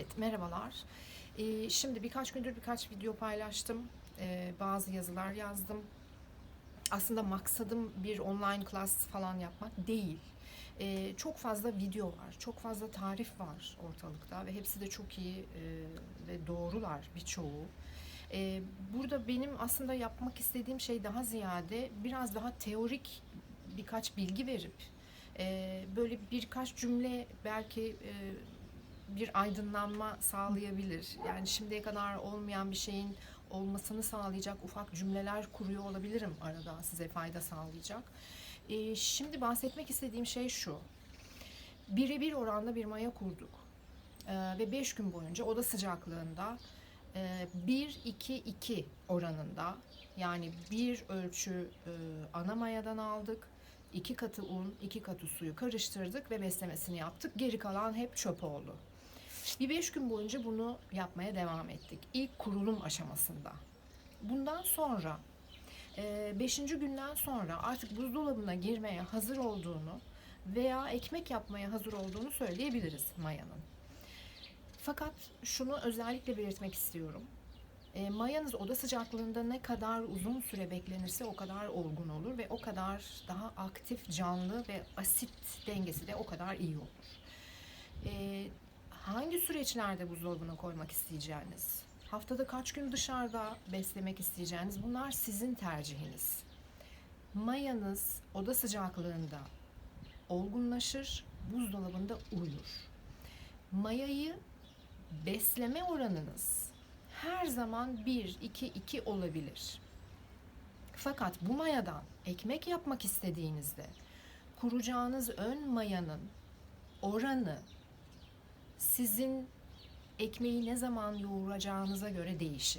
Evet, merhabalar. Ee, şimdi birkaç gündür birkaç video paylaştım. Ee, bazı yazılar yazdım. Aslında maksadım bir online class falan yapmak değil. Ee, çok fazla video var, çok fazla tarif var ortalıkta ve hepsi de çok iyi e, ve doğrular birçoğu. Ee, burada benim aslında yapmak istediğim şey daha ziyade biraz daha teorik birkaç bilgi verip e, böyle birkaç cümle belki e, bir aydınlanma sağlayabilir. Yani şimdiye kadar olmayan bir şeyin olmasını sağlayacak ufak cümleler kuruyor olabilirim arada size fayda sağlayacak. Ee, şimdi bahsetmek istediğim şey şu. Birebir oranda bir maya kurduk. Ee, ve 5 gün boyunca oda sıcaklığında e, 1-2-2 oranında yani bir ölçü e, ana mayadan aldık. iki katı un, iki katı suyu karıştırdık ve beslemesini yaptık. Geri kalan hep çöp oldu. Bir beş gün boyunca bunu yapmaya devam ettik. İlk kurulum aşamasında. Bundan sonra e, beşinci günden sonra artık buzdolabına girmeye hazır olduğunu veya ekmek yapmaya hazır olduğunu söyleyebiliriz mayanın. Fakat şunu özellikle belirtmek istiyorum. E, mayanız oda sıcaklığında ne kadar uzun süre beklenirse o kadar olgun olur ve o kadar daha aktif, canlı ve asit dengesi de o kadar iyi olur. E, hangi süreçlerde buzdolabına koymak isteyeceğiniz, haftada kaç gün dışarıda beslemek isteyeceğiniz bunlar sizin tercihiniz. Mayanız oda sıcaklığında olgunlaşır, buzdolabında uyur. Mayayı besleme oranınız her zaman 1-2-2 olabilir. Fakat bu mayadan ekmek yapmak istediğinizde kuracağınız ön mayanın oranı sizin ekmeği ne zaman yoğuracağınıza göre değişir.